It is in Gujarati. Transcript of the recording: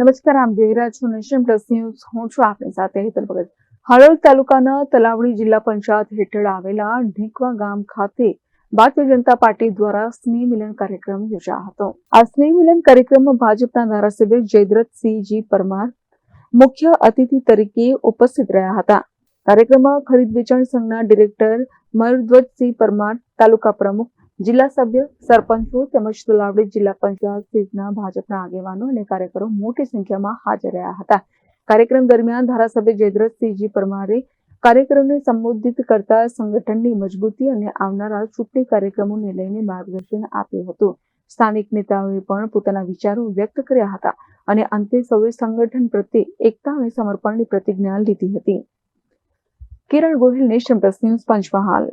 નમસ્કાર, આમ જોઈ રહ્યા છો નેશન પ્લસ ન્યૂઝ. હું છું આપની સાથે હેતલ ભગત. હળવદ તાલુકાના તલાવડી જિલ્લા પંચાયત હેઠળ આવેલા ઢીકવા ગામ ખાતે ભારતીય જનતા પાર્ટી દ્વારા સ્નેહ મિલન કાર્યક્રમ યોજાયો હતો. આ સ્નેહ મિલન કાર્યક્રમમાં ભાજપના ધારાસભ્ય જયદ્રથસિંહજી પરમાર મુખ્ય અતિથિ તરીકે ઉપસ્થિત રહ્યા હતા. કાર્યક્રમમાં ખરીદ વેચાણ સંઘના ડિરેક્ટર મયુરધ્વજસિંહ પરમાર તાલુકા પ્રમુખ જિલ્લા સભ્ય, સરપંચો તેમજ તલાવડી જિલ્લા પંચાયત સહિતના ભાજપના આગેવાનો અને કાર્યકરો મોટી સંખ્યામાં હાજર રહ્યા હતા. કાર્યક્રમ દરમિયાન ધારાસભ્ય જયદ્રથસિંહજી પરમારે કાર્યક્રમને સંબોધિત કરતા સંગઠનની મજબૂતી અને આવનારા ચૂંટણી કાર્યક્રમોને લઈને માર્ગદર્શન આપ્યું હતું. સ્થાનિક નેતાઓએ પણ પોતાના વિચારો વ્યક્ત કર્યા હતા અને અંતે સૌએ સંગઠન પ્રત્યે એકતા અને સમર્પણની પ્રતિજ્ઞા લીધી હતી. Kiran Gohil Nation Plus News Panchmahal.